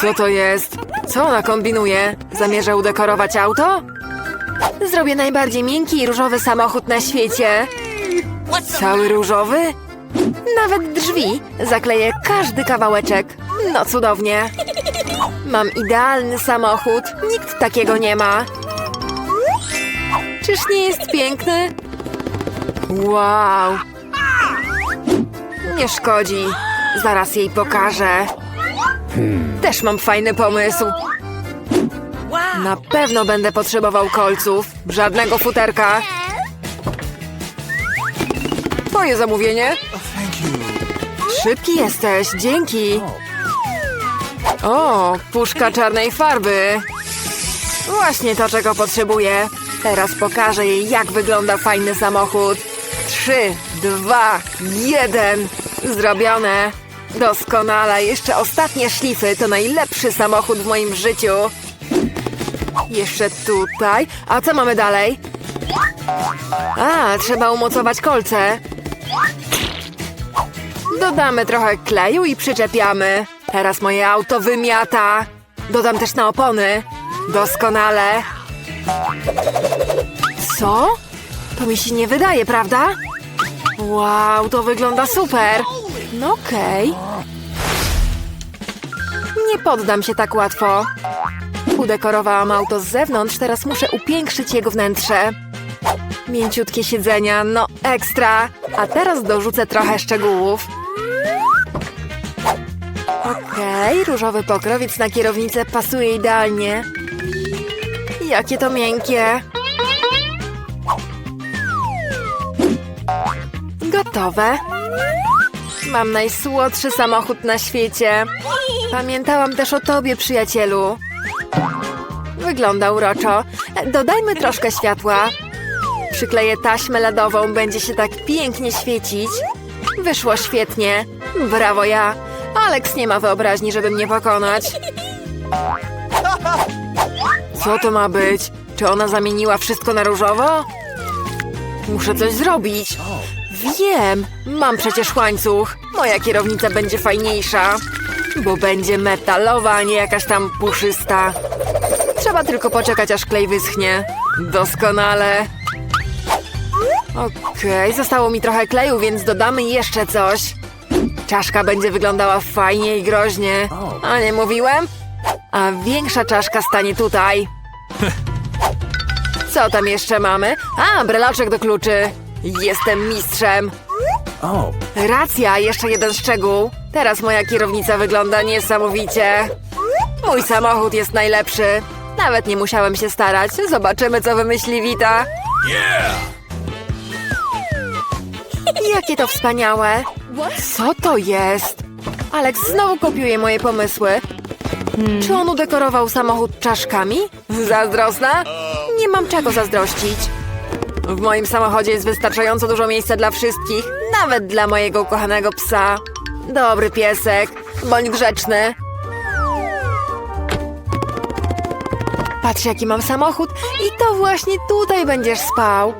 Co to jest? Co ona kombinuje? Zamierza udekorować auto? Zrobię najbardziej miękki i różowy samochód na świecie. Cały różowy? Nawet drzwi. Zakleję każdy kawałeczek. No cudownie. Mam idealny samochód. Nikt takiego nie ma. Czyż nie jest piękny? Wow. Nie szkodzi. Zaraz jej pokażę. Też mam fajny pomysł. Na pewno będę potrzebował kolców. Żadnego futerka. Twoje zamówienie? Szybki jesteś, dzięki. O, puszka czarnej farby. Właśnie to, czego potrzebuję. Teraz pokażę jej, jak wygląda fajny samochód. Trzy, dwa, jeden. Zrobione. Doskonale. Jeszcze ostatnie szlify. To najlepszy samochód w moim życiu. Jeszcze tutaj. A co mamy dalej? A, trzeba umocować kolce. Dodamy trochę kleju i przyczepiamy. Teraz moje auto wymiata. Dodam też na opony. Doskonale. Co? To mi się nie wydaje, prawda? Wow, to wygląda super. No okej. Nie poddam się tak łatwo. Udekorowałam auto z zewnątrz, teraz muszę upiększyć jego wnętrze. Mięciutkie siedzenia, no ekstra. A teraz dorzucę trochę szczegółów. Okej, różowy pokrowiec na kierownicę pasuje idealnie. Jakie to miękkie. Gotowe. Mam najsłodszy samochód na świecie. Pamiętałam też o tobie, przyjacielu. Wygląda uroczo. Dodajmy troszkę światła. Przykleję taśmę LEDową, będzie się tak pięknie świecić. Wyszło świetnie. Brawo ja. Alex nie ma wyobraźni, żeby mnie pokonać. Co to ma być? Czy ona zamieniła wszystko na różowo? Muszę coś zrobić. Wiem, mam przecież łańcuch. Moja kierownica będzie fajniejsza, bo będzie metalowa, a nie jakaś tam puszysta. Trzeba tylko poczekać, aż klej wyschnie. Doskonale. Okej, zostało mi trochę kleju, więc dodamy jeszcze coś. Czaszka będzie wyglądała fajnie i groźnie. A nie mówiłem? A większa czaszka stanie tutaj. Co tam jeszcze mamy? A, breloczek do kluczy. Jestem mistrzem. Oh, Racja, jeszcze jeden szczegół. Teraz moja kierownica wygląda niesamowicie. Mój samochód jest najlepszy. Nawet nie musiałem się starać. Zobaczymy, co wymyśli Wita. Jakie to wspaniałe. Co to jest? Alex znowu kopiuje moje pomysły. Czy on udekorował samochód czaszkami? Zazdrosna? Nie mam czego zazdrościć. W moim samochodzie jest wystarczająco dużo miejsca dla wszystkich, nawet dla mojego ukochanego psa. Dobry piesek, bądź grzeczny. Patrz, jaki mam samochód i to właśnie tutaj będziesz spał.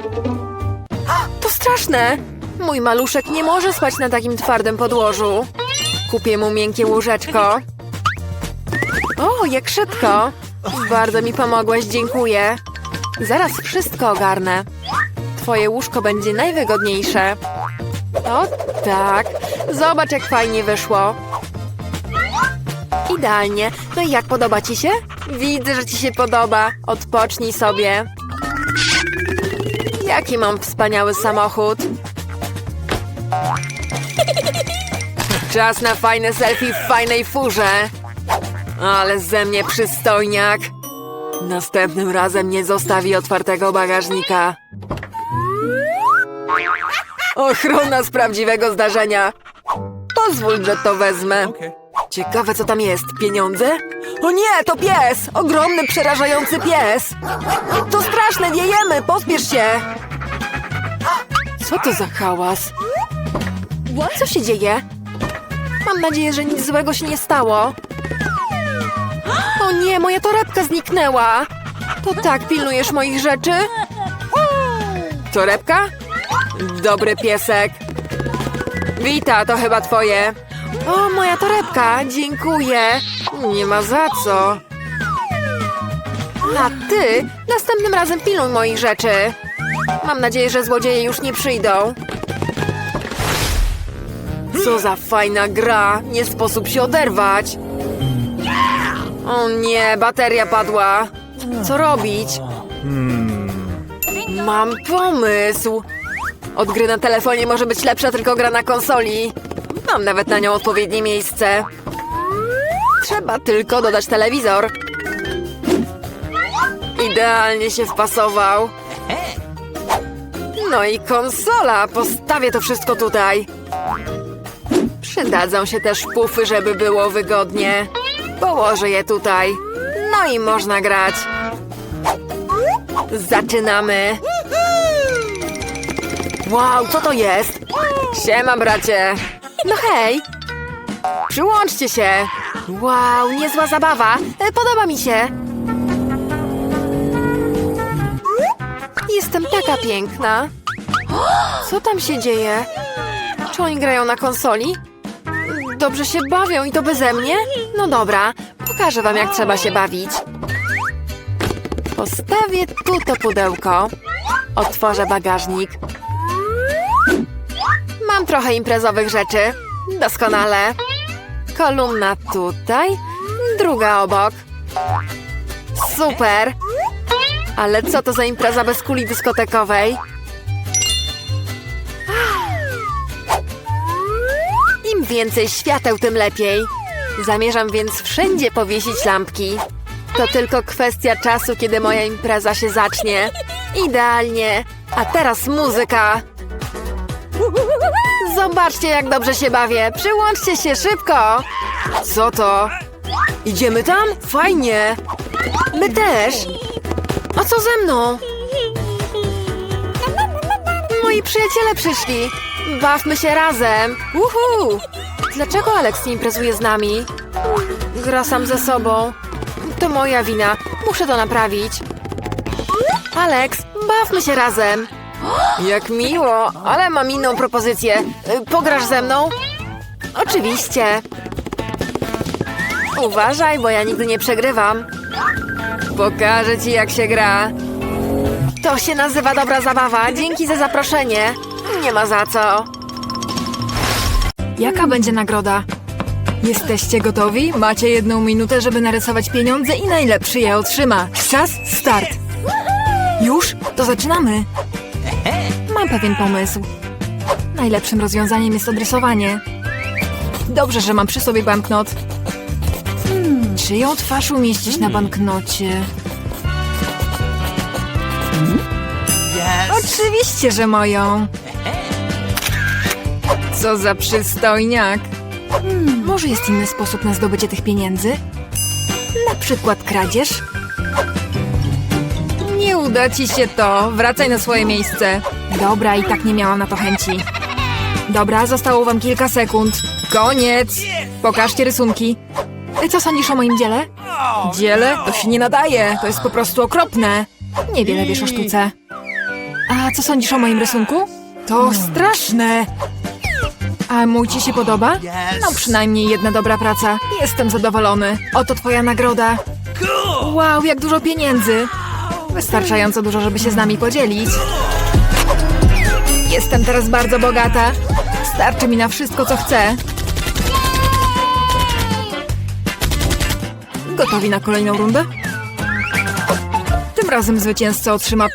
To straszne! Mój maluszek nie może spać na takim twardym podłożu. Kupię mu miękkie łóżeczko. O, jak szybko! Bardzo mi pomogłaś, dziękuję. Zaraz wszystko ogarnę. Twoje łóżko będzie najwygodniejsze. O tak, zobacz jak fajnie wyszło. Idealnie. No i jak podoba ci się? Widzę, że ci się podoba. Odpocznij sobie. Jaki mam wspaniały samochód. Czas na fajne selfie w fajnej furze. Ale ze mnie przystojniak. Następnym razem nie zostawi otwartego bagażnika. Ochrona z prawdziwego zdarzenia. Pozwól, że to wezmę. Ciekawe, co tam jest. Pieniądze? O nie, to pies! Ogromny, przerażający pies! To straszne, nie jemy! Pospiesz się! Co to za hałas? Co się dzieje? Mam nadzieję, że nic złego się nie stało. O nie, moja torebka zniknęła! To tak pilnujesz moich rzeczy? Torebka? Dobry piesek. Wita, to chyba twoje. O, moja torebka, dziękuję. Nie ma za co. A ty następnym razem pilnuj moich rzeczy. Mam nadzieję, że złodzieje już nie przyjdą. Co za fajna gra! Nie sposób się oderwać. O nie, bateria padła. Co robić? Mam pomysł. Od gry na telefonie może być lepsza tylko gra na konsoli. Mam nawet na nią odpowiednie miejsce. Trzeba tylko dodać telewizor. Idealnie się wpasował. No i konsola. Postawię to wszystko tutaj. Przydadzą się też pufy, żeby było wygodnie. Położę je tutaj. No i można grać. Zaczynamy. Wow, co to jest? Siema, bracie. No hej. Przyłączcie się. Wow, niezła zabawa. E, Podoba mi się. Jestem taka piękna. Co tam się dzieje? Czy oni grają na konsoli? Dobrze się bawią i to beze mnie? No dobra, pokażę wam jak trzeba się bawić. Postawię tu to pudełko. Otworzę bagażnik. Mam trochę imprezowych rzeczy. Doskonale. Kolumna tutaj, druga obok. Super! Ale co to za impreza bez kuli dyskotekowej? Im więcej świateł, tym lepiej. Zamierzam więc wszędzie powiesić lampki. To tylko kwestia czasu, kiedy moja impreza się zacznie. Idealnie. A teraz muzyka. Zobaczcie, jak dobrze się bawię. Przyłączcie się szybko. Co to? Idziemy tam? Fajnie. My też. A co ze mną? Moi przyjaciele przyszli. Bawmy się razem. Uhu! Dlaczego Alex nie imprezuje z nami? Gra sam ze sobą. To moja wina. Muszę to naprawić. Alex, bawmy się razem. Jak miło, ale mam inną propozycję. Y, Pograsz ze mną? Oczywiście. Uważaj, bo ja nigdy nie przegrywam. Pokażę ci, jak się gra. To się nazywa dobra zabawa. Dzięki za zaproszenie. Nie ma za co. Jaka będzie nagroda? Jesteście gotowi? Macie jedną minutę, żeby narysować pieniądze i najlepszy je otrzyma. Czas, start! Już? To zaczynamy! Mam pewien pomysł. Najlepszym rozwiązaniem jest odrysowanie. Dobrze, że mam przy sobie banknot. Hmm, czyją twarz umieścić na banknocie? Oczywiście, że moją. Co za przystojniak. Hmm, może jest inny sposób na zdobycie tych pieniędzy? Na przykład kradzież? Nie uda ci się to. Wracaj na swoje miejsce. Dobra, i tak nie miałam na to chęci. Dobra, zostało wam kilka sekund. Koniec! Pokażcie rysunki. E, Co sądzisz o moim dziele? Dziele? To się nie nadaje. To jest po prostu okropne. Niewiele wiesz o sztuce. A co sądzisz o moim rysunku? To straszne. A mój ci się podoba? No przynajmniej jedna dobra praca. Jestem zadowolony. Oto twoja nagroda. Wow, jak dużo pieniędzy. Wystarczająco dużo, żeby się z nami podzielić. Jestem teraz bardzo bogata. Starczy mi na wszystko, co chcę. Gotowi na kolejną rundę? Tym razem zwycięzca otrzyma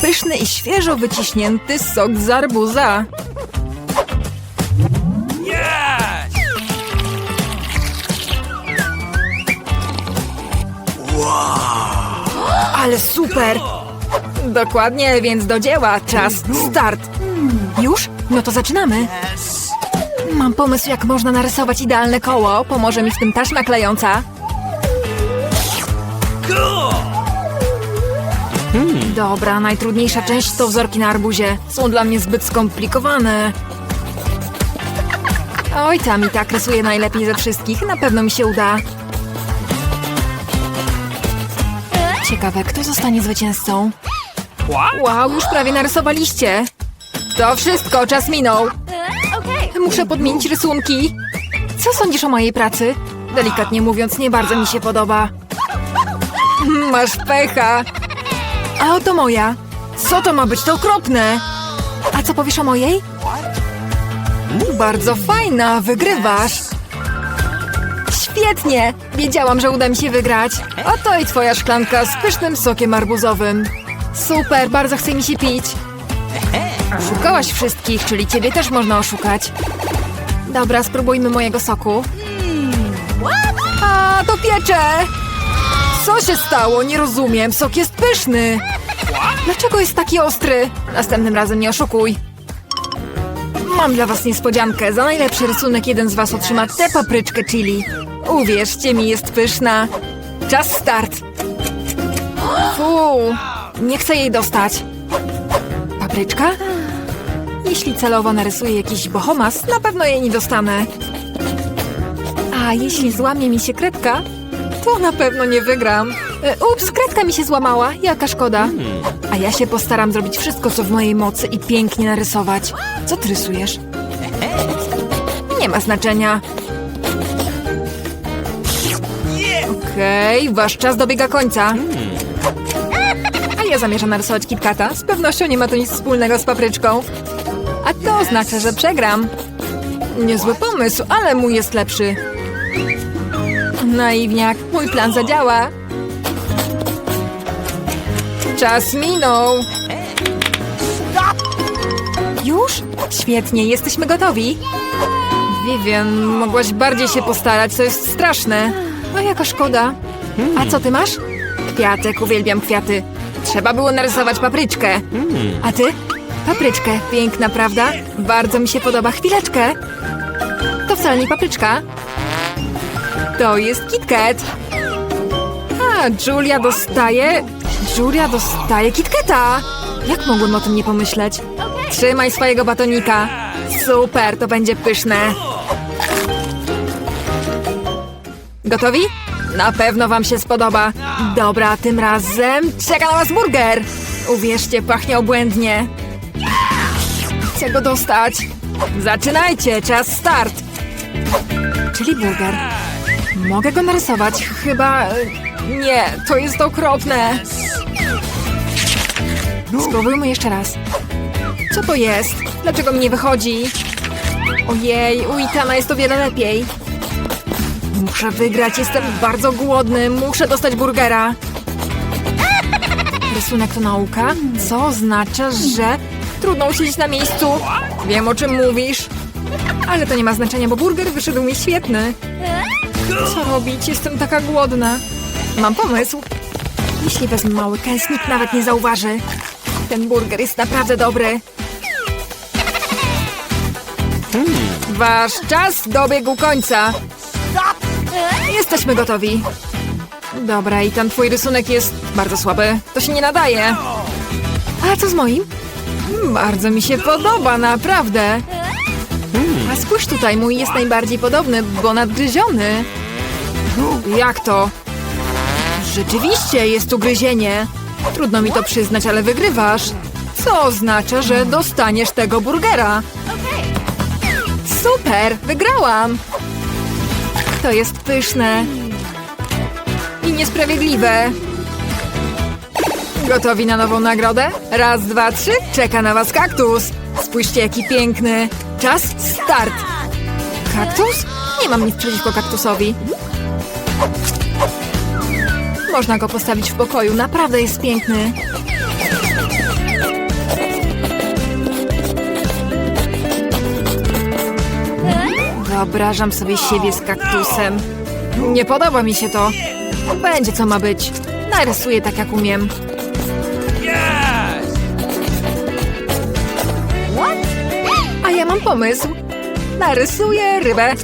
pyszny i świeżo wyciśnięty sok z arbuza. Ale super! Dokładnie, więc do dzieła. Czas, start. Już? No to zaczynamy. Mam pomysł, jak można narysować idealne koło. Pomoże mi w tym taśma klejąca. Dobra, najtrudniejsza część to wzorki na arbuzie. Są dla mnie zbyt skomplikowane. Oj, tam i tak rysuję najlepiej ze wszystkich. Na pewno mi się uda. Ciekawe, kto zostanie zwycięzcą? Wow, już prawie narysowaliście. To wszystko, czas minął. muszę podmienić rysunki. Co sądzisz o mojej pracy? Delikatnie mówiąc, nie bardzo mi się podoba. Masz pecha. A oto moja. Co to ma być? To okropne. A co powiesz o mojej? Bardzo fajna, wygrywasz. Świetnie! Wiedziałam, że uda mi się wygrać. Oto i twoja szklanka z pysznym sokiem arbuzowym. Super, bardzo chce mi się pić. Szukałaś wszystkich, czyli ciebie też można oszukać. Dobra, spróbujmy mojego soku. A, to piecze! Co się stało? Nie rozumiem. Sok jest pyszny. Dlaczego jest taki ostry? Następnym razem nie oszukuj. Mam dla was niespodziankę. Za najlepszy rysunek jeden z was otrzyma tę papryczkę chili. Uwierzcie mi, jest pyszna. Czas start. Fu, nie chcę jej dostać. Papryczka? Jeśli celowo narysuję jakiś bohomas, na pewno jej nie dostanę. A jeśli złamie mi się kredka, to na pewno nie wygram. E, ups, kredka mi się złamała. Jaka szkoda. A ja się postaram zrobić wszystko, co w mojej mocy i pięknie narysować. Co ty rysujesz? Nie ma znaczenia. Okej, wasz czas dobiega końca. Ja zamierzam narysować KitKata. Z pewnością nie ma to nic wspólnego z papryczką. A to oznacza, że przegram. Niezły pomysł, ale mój jest lepszy. Naiwniak, mój plan zadziała. Czas minął. Już? Świetnie, jesteśmy gotowi. Vivian, mogłaś bardziej się postarać, to jest straszne. A jaka szkoda. A co ty masz? Kwiatek, uwielbiam kwiaty. Trzeba było narysować papryczkę. A ty? Papryczkę, piękna, prawda? Bardzo mi się podoba. Chwileczkę. To wcale nie papryczka. To jest KitKat. A, Julia dostaje... Julia dostaje KitKata. Jak mogłem o tym nie pomyśleć? Trzymaj swojego batonika. Super, to będzie pyszne. Gotowi? Na pewno wam się spodoba. Dobra, tym razem czeka na was burger. Uwierzcie, pachnie obłędnie. Chcę go dostać. Zaczynajcie, czas start. Czyli burger. Mogę go narysować, chyba... e, Nie, to jest okropne. Spróbujmy jeszcze raz. Co to jest? Dlaczego mi nie wychodzi? Ojej, u Itana jest o wiele lepiej. Muszę wygrać, jestem bardzo głodny, muszę dostać burgera. Rysunek to nauka, co oznacza, że trudno usiedzieć na miejscu. Wiem, o czym mówisz. Ale to nie ma znaczenia, bo burger wyszedł mi świetny. Co robić? Jestem taka głodna. Mam pomysł. Jeśli wezmę mały kęs, nikt nawet nie zauważy. Ten burger jest naprawdę dobry. Wasz czas dobiegł końca. Jesteśmy gotowi. Dobra, i ten twój rysunek jest bardzo słaby. To się nie nadaje. A co z moim? Bardzo mi się podoba, naprawdę. A spójrz tutaj, mój jest najbardziej podobny, bo nadgryziony. Jak to? Rzeczywiście jest ugryzienie. Trudno mi to przyznać, ale wygrywasz. Co oznacza, że dostaniesz tego burgera. Super, wygrałam. To jest pyszne. I niesprawiedliwe. Gotowi na nową nagrodę? Raz, dwa, trzy. Czeka na was kaktus. Spójrzcie, jaki piękny. Czas start. Kaktus? Nie mam nic przeciwko kaktusowi. Można go postawić w pokoju. Naprawdę jest piękny. Wyobrażam sobie siebie z kaktusem. Nie podoba mi się to. Będzie co ma być. Narysuję tak jak umiem. A ja mam pomysł. Narysuję rybę.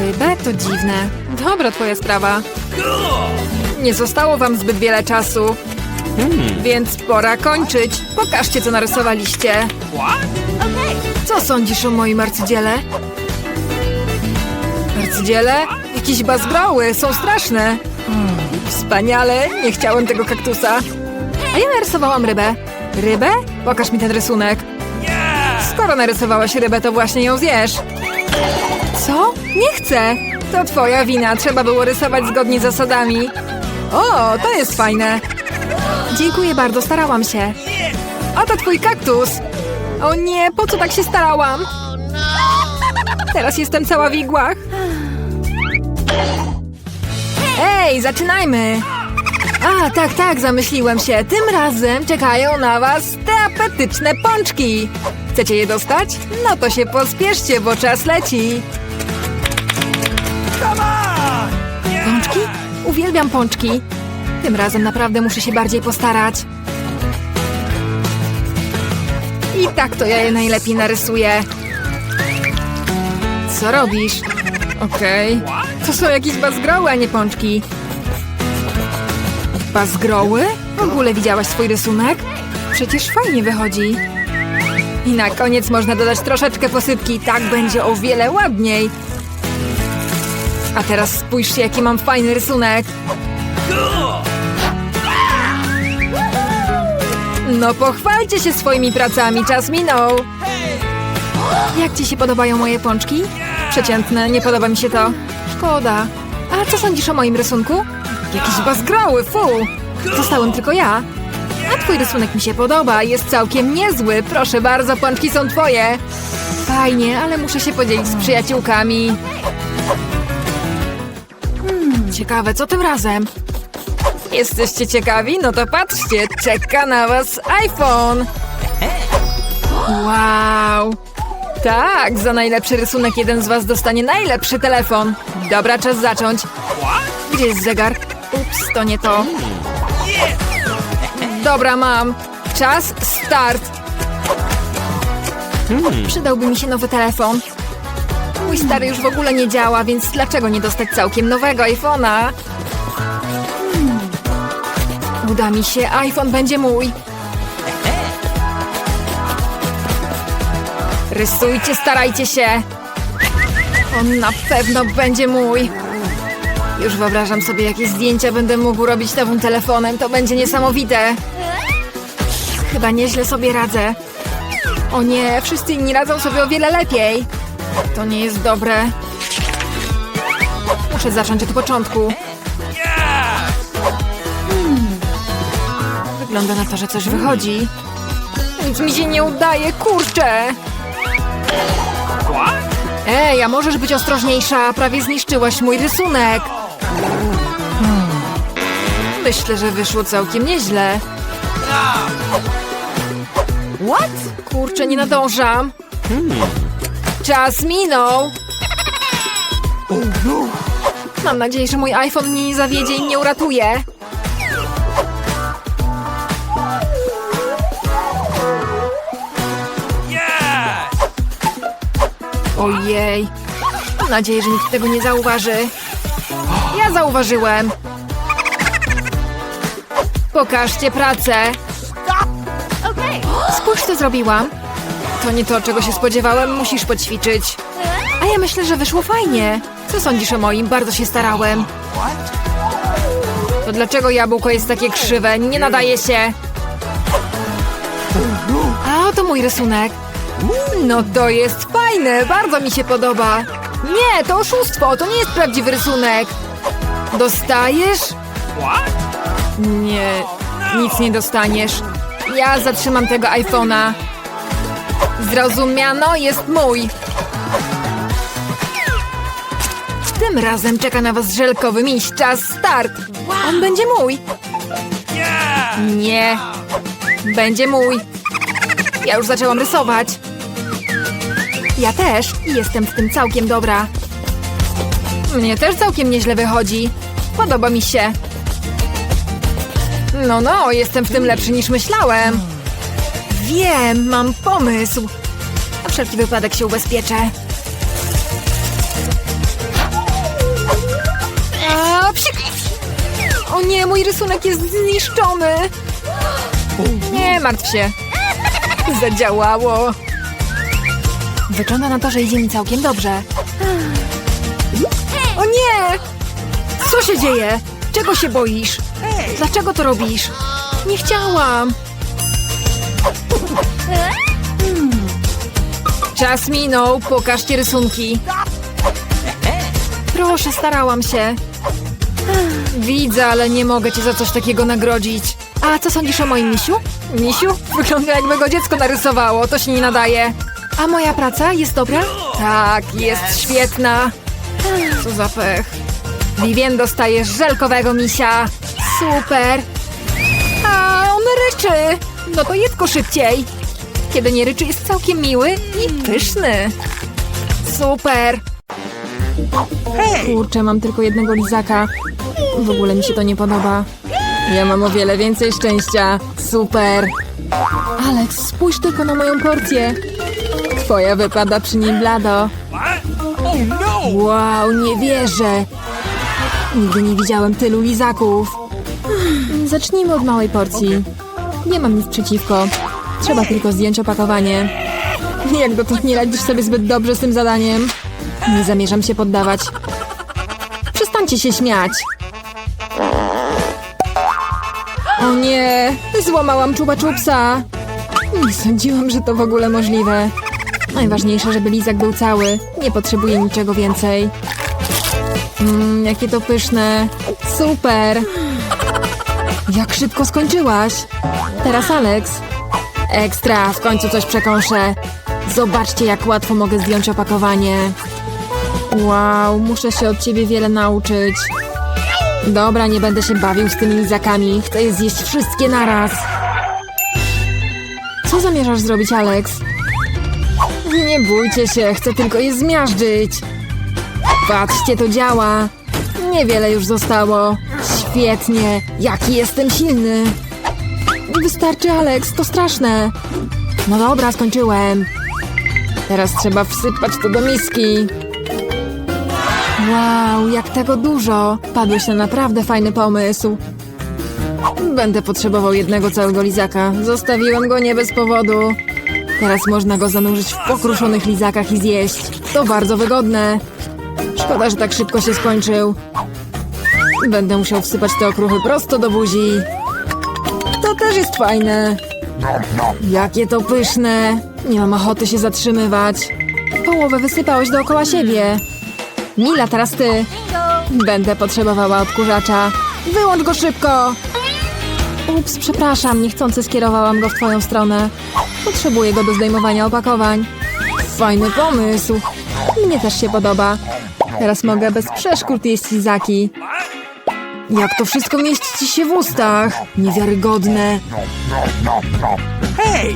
Rybę to dziwne. Dobra, twoja sprawa. Nie zostało wam zbyt wiele czasu. Więc pora kończyć. Pokażcie, co narysowaliście. Co sądzisz o moim arcydziele? Arcydziele? Jakie jakieś bazgroły, są straszne. Wspaniale, nie chciałem tego kaktusa. A ja narysowałam rybę. Rybę? Pokaż mi ten rysunek. Skoro narysowałaś rybę, to właśnie ją zjesz. Co? Nie chcę. To twoja wina, trzeba było rysować zgodnie z zasadami. O, to jest fajne. Dziękuję bardzo, starałam się. Oto twój kaktus. O nie, po co tak się starałam? Teraz jestem cała w igłach. Ej, zaczynajmy! A, tak, tak, zamyśliłem się. Tym razem czekają na was te apetyczne pączki. Chcecie je dostać? No to się pospieszcie, bo czas leci. Uwielbiam pączki. Tym razem naprawdę muszę się bardziej postarać. I tak to ja je najlepiej narysuję. Co robisz? Okej. To są jakieś bazgroły, a nie pączki. Bazgroły? W ogóle widziałaś swój rysunek? Przecież fajnie wychodzi. I na koniec można dodać troszeczkę posypki, tak będzie o wiele ładniej. A teraz spójrzcie, jaki mam fajny rysunek. No pochwalcie się swoimi pracami, czas minął. Jak ci się podobają moje pączki? Przeciętne, nie podoba mi się to. Szkoda. A co sądzisz o moim rysunku? Jakieś bazgroły, fu! Zostałem tylko ja. A twój rysunek mi się podoba, jest całkiem niezły. Proszę bardzo, pączki są twoje. Fajnie, ale muszę się podzielić z przyjaciółkami. Ciekawe, co tym razem? Jesteście ciekawi? No to patrzcie, czeka na was iPhone! Wow! Tak, za najlepszy rysunek jeden z was dostanie najlepszy telefon. Dobra, czas zacząć. Gdzie jest zegar? Ups, to nie to. Dobra, mam. Czas, start. Przydałby mi się nowy telefon. Mój stary już w ogóle nie działa, więc dlaczego nie dostać całkiem nowego iPhone'a? Uda mi się, iPhone będzie mój. Rysujcie, starajcie się. On na pewno będzie mój. Już wyobrażam sobie, jakie zdjęcia będę mógł robić nowym telefonem. To będzie niesamowite. Chyba nieźle sobie radzę. O nie, wszyscy inni radzą sobie o wiele lepiej. To nie jest dobre. Muszę zacząć od początku. Wygląda na to, że coś wychodzi. Nic mi się nie udaje, kurczę! Ej, a możesz być ostrożniejsza? Prawie zniszczyłaś mój rysunek. Hmm. Myślę, że wyszło całkiem nieźle. What? Kurczę, nie nadążam. Czas minął. Mam nadzieję, że mój iPhone mnie nie zawiedzie i mnie uratuje. Ojej. Mam nadzieję, że nikt tego nie zauważy. Ja zauważyłem. Pokażcie pracę. Spójrz, co zrobiłam. To nie to, czego się spodziewałem. Musisz poćwiczyć. A ja myślę, że wyszło fajnie. Co sądzisz o moim? Bardzo się starałem. To dlaczego jabłko jest takie krzywe? Nie nadaje się. A, to mój rysunek. No to jest fajne, bardzo mi się podoba. Nie, to oszustwo, to nie jest prawdziwy rysunek. Dostajesz? Nie, nic nie dostaniesz. Ja zatrzymam tego iPhone'a. Zrozumiano, jest mój. Tym razem czeka na was żelkowy miś. Czas start. On będzie mój. Nie. Będzie mój. Ja już zaczęłam rysować. Ja też jestem w tym całkiem dobra. Mnie też całkiem nieźle wychodzi. Podoba mi się. No, no, jestem w tym lepszy niż myślałem. Wiem, mam pomysł. Na wszelki wypadek się ubezpieczę. A, psik! O nie, mój rysunek jest zniszczony. Nie martw się. Zadziałało. Wygląda na to, że idzie mi całkiem dobrze. O nie, Nie! Co się dzieje? Czego się boisz? Dlaczego to robisz? Nie chciałam. Czas minął, pokażcie rysunki. Proszę, starałam się. Widzę, ale nie mogę cię za coś takiego nagrodzić. A co sądzisz o moim misiu? Misiu? Wygląda jakby go dziecko narysowało, to się nie nadaje. A moja praca jest dobra? Tak, jest świetna. Co za pech. Vivien dostaje żelkowego misia. Super. A on ryczy. No to jedz go szybciej. Kiedy nie ryczy, jest całkiem miły i pyszny. Super. Kurczę, mam tylko jednego lizaka. W ogóle mi się to nie podoba. Ja mam o wiele więcej szczęścia. Super. Alex, spójrz tylko na moją porcję. Twoja wypada przy nim blado. Wow, nie wierzę. Nigdy nie widziałem tylu lizaków. Zacznijmy od małej porcji. Nie mam nic przeciwko. Trzeba tylko zdjąć opakowanie. Jak dotąd nie radzisz sobie zbyt dobrze z tym zadaniem. Nie zamierzam się poddawać. Przestańcie się śmiać. O nie, złamałam czuba czupsa. Nie sądziłam, że to w ogóle możliwe. Najważniejsze, żeby lizak był cały. Nie potrzebuję niczego więcej. Mmm, jakie to pyszne. Super. Jak szybko skończyłaś. Teraz Alex. Ekstra, w końcu coś przekąszę. Zobaczcie, jak łatwo mogę zdjąć opakowanie. Wow, muszę się od ciebie wiele nauczyć. Dobra, nie będę się bawił z tymi lizakami. Chcę je zjeść wszystkie naraz. Co zamierzasz zrobić, Alex? Nie bójcie się, chcę tylko je zmiażdżyć. Patrzcie, to działa. Niewiele już zostało. Świetnie, jaki jestem silny. Wystarczy, Alex, to straszne. No dobra, skończyłem. Teraz trzeba wsypać to do miski. Wow, jak tego dużo. Padłeś na naprawdę fajny pomysł. Będę potrzebował jednego całego lizaka. Zostawiłem go nie bez powodu. Teraz można go zanurzyć w pokruszonych lizakach i zjeść. To bardzo wygodne. Szkoda, że tak szybko się skończył. Będę musiał wsypać te okruchy prosto do buzi. To też jest fajne. Jakie to pyszne. Nie mam ochoty się zatrzymywać. Połowę wysypałeś dookoła siebie. Mila, teraz ty. Będę potrzebowała odkurzacza. Wyłącz go szybko! Ups, przepraszam, niechcący skierowałam go w twoją stronę. Potrzebuję go do zdejmowania opakowań. Fajny pomysł. Mnie też się podoba. Teraz mogę bez przeszkód jeść lizaki. Jak to wszystko mieści ci się w ustach? Niewiarygodne.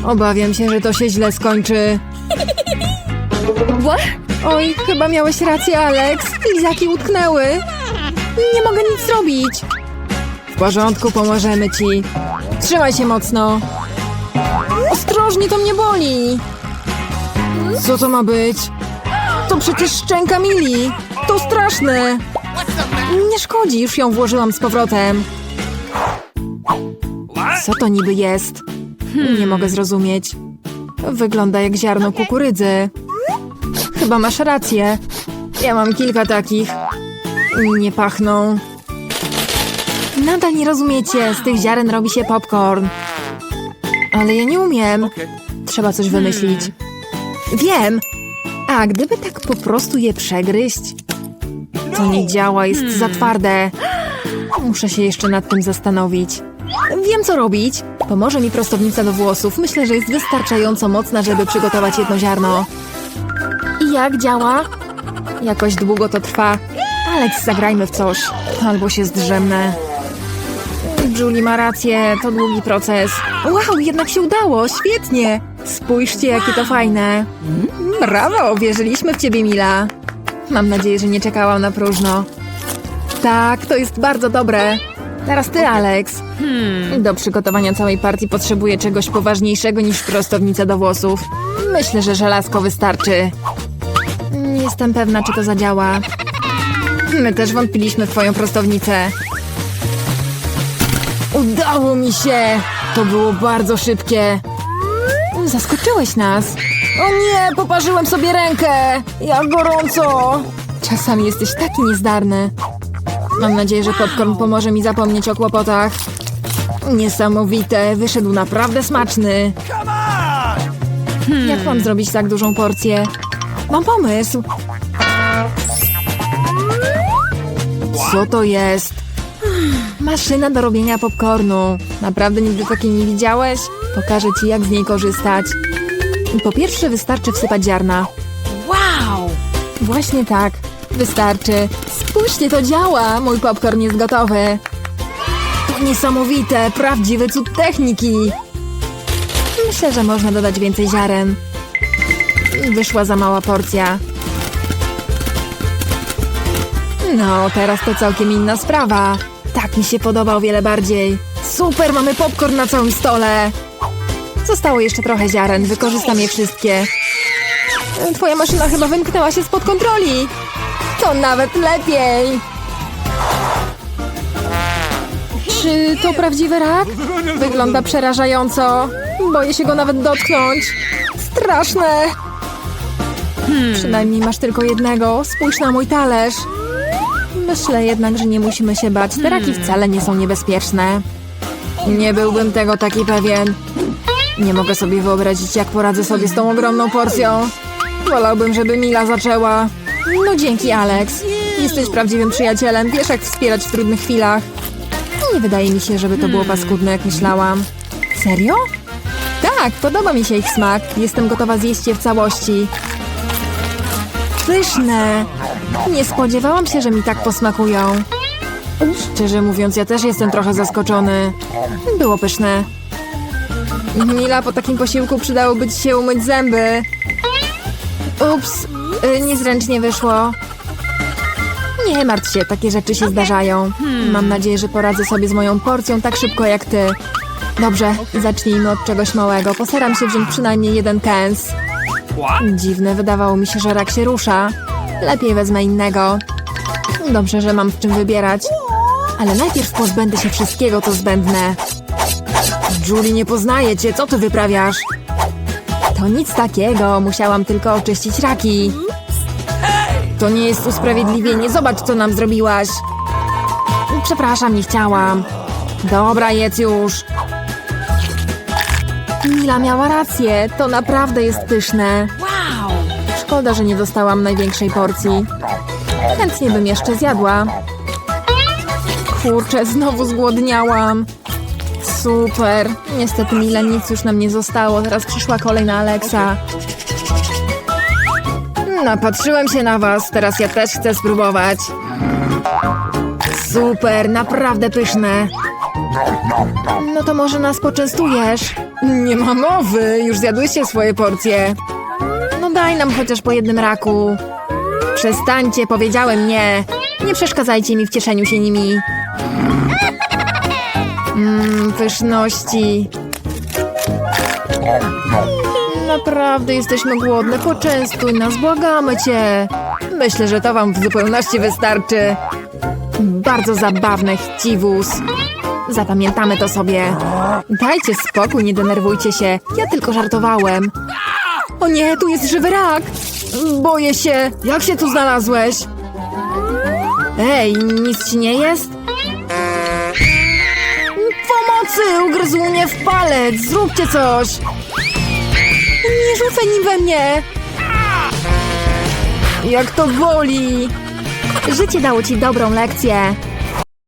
Obawiam się, że to się źle skończy. Oj, chyba miałeś rację, Alex. Lizaki utknęły. Nie mogę nic zrobić. W porządku, pomożemy ci. Trzymaj się mocno. Ostrożnie, to mnie boli. Co to ma być? To przecież szczęka Mili. To straszne. Nie szkodzi, już ją włożyłam z powrotem. Co to niby jest? Nie mogę zrozumieć. Wygląda jak ziarno kukurydzy. Chyba masz rację. Ja mam kilka takich. Nie pachną. Nadal nie rozumiecie, z tych ziaren robi się popcorn. Ale ja nie umiem. Trzeba coś wymyślić. Wiem! A gdyby tak po prostu je przegryźć? To nie działa, jest za twarde. Muszę się jeszcze nad tym zastanowić. Wiem, co robić. Pomoże mi prostownica do włosów. Myślę, że jest wystarczająco mocna, żeby przygotować jedno ziarno. I jak działa? Jakoś długo to trwa. Alex, zagrajmy w coś. Albo się zdrzemnę. Julie ma rację, to długi proces. Wow, jednak się udało, świetnie. Spójrzcie, jakie to fajne. Brawo, wierzyliśmy w ciebie, Mila. Mam nadzieję, że nie czekałam na próżno. Tak, to jest bardzo dobre. Teraz ty, Alex. Do przygotowania całej partii potrzebuję czegoś poważniejszego niż prostownica do włosów. Myślę, że żelazko wystarczy. Nie jestem pewna, czy to zadziała. My też wątpiliśmy w twoją prostownicę. Udało mi się! To było bardzo szybkie. Zaskoczyłeś nas. O nie, poparzyłem sobie rękę! Jak gorąco! Czasami jesteś taki niezdarny. Mam nadzieję, że popcorn pomoże mi zapomnieć o kłopotach. Niesamowite, wyszedł naprawdę smaczny. Jak mam zrobić tak dużą porcję? Mam pomysł. Co to jest? Maszyna do robienia popcornu. Naprawdę nigdy takiej nie widziałeś? Pokażę ci, jak z niej korzystać. Po pierwsze, wystarczy wsypać ziarna. Wow! Właśnie tak. Wystarczy. Spójrzcie, to działa! Mój popcorn jest gotowy. To niesamowite, prawdziwy cud techniki. Myślę, że można dodać więcej ziaren. Wyszła za mała porcja. No, teraz to całkiem inna sprawa. Tak mi się podoba o wiele bardziej. Super, mamy popcorn na całym stole. Zostało jeszcze trochę ziaren, wykorzystam je wszystkie. Twoja maszyna chyba wymknęła się spod kontroli. To nawet lepiej. Czy to prawdziwy rak? Wygląda przerażająco. Boję się go nawet dotknąć. Straszne. Przynajmniej masz tylko jednego. Spójrz na mój talerz. Myślę jednak, że nie musimy się bać. Te raki wcale nie są niebezpieczne. Nie byłbym tego taki pewien. Nie mogę sobie wyobrazić, jak poradzę sobie z tą ogromną porcją. Wolałbym, żeby Mila zaczęła. No dzięki, Alex. Jesteś prawdziwym przyjacielem. Wiesz, jak wspierać w trudnych chwilach. Nie wydaje mi się, żeby to było paskudne, jak myślałam. Serio? Tak, podoba mi się ich smak. Jestem gotowa zjeść je w całości. Pyszne. Nie spodziewałam się, że mi tak posmakują. Szczerze mówiąc, ja też jestem trochę zaskoczony. Było pyszne. Mila, po takim posiłku przydałoby ci się umyć zęby. Ups, y, niezręcznie wyszło. Nie martw się, takie rzeczy się zdarzają. Mam nadzieję, że poradzę sobie z moją porcją tak szybko jak ty. Dobrze, zacznijmy od czegoś małego. Postaram się wziąć przynajmniej jeden kęs. Dziwne, wydawało mi się, że rak się rusza. Lepiej wezmę innego. Dobrze, że mam w czym wybierać. Ale najpierw pozbędę się wszystkiego, co zbędne. Julie, nie poznaję cię, co ty wyprawiasz? To nic takiego, musiałam tylko oczyścić raki. To nie jest usprawiedliwienie, zobacz, co nam zrobiłaś. Przepraszam, nie chciałam. Dobra, jedz już. Mila miała rację, to naprawdę jest pyszne. Wow! Szkoda, że nie dostałam największej porcji. Chętnie bym jeszcze zjadła. Kurczę, znowu zgłodniałam. Super. Niestety Mila nic już nam nie zostało. Teraz przyszła kolej na Alexa. Napatrzyłem się na was. Teraz ja też chcę spróbować. Super, naprawdę pyszne. No to może nas poczęstujesz? Nie ma mowy. Już zjadłyście swoje porcje. No daj nam chociaż po jednym raku. Przestańcie, powiedziałem nie. Nie przeszkadzajcie mi w cieszeniu się nimi. Pyszności. Naprawdę jesteśmy głodne, poczęstuj nas, błagamy cię. Myślę, że to wam w zupełności wystarczy. Bardzo zabawne, chciwus. Zapamiętamy to sobie. Dajcie spokój, nie denerwujcie się. Ja tylko żartowałem. O nie, tu jest żywy rak! Boję się. Jak się tu znalazłeś? Ej, nic ci nie jest? Pomocy! Ugryzł mnie w palec! Zróbcie coś! Nie rzucaj nim we mnie! Jak to boli! Życie dało ci dobrą lekcję.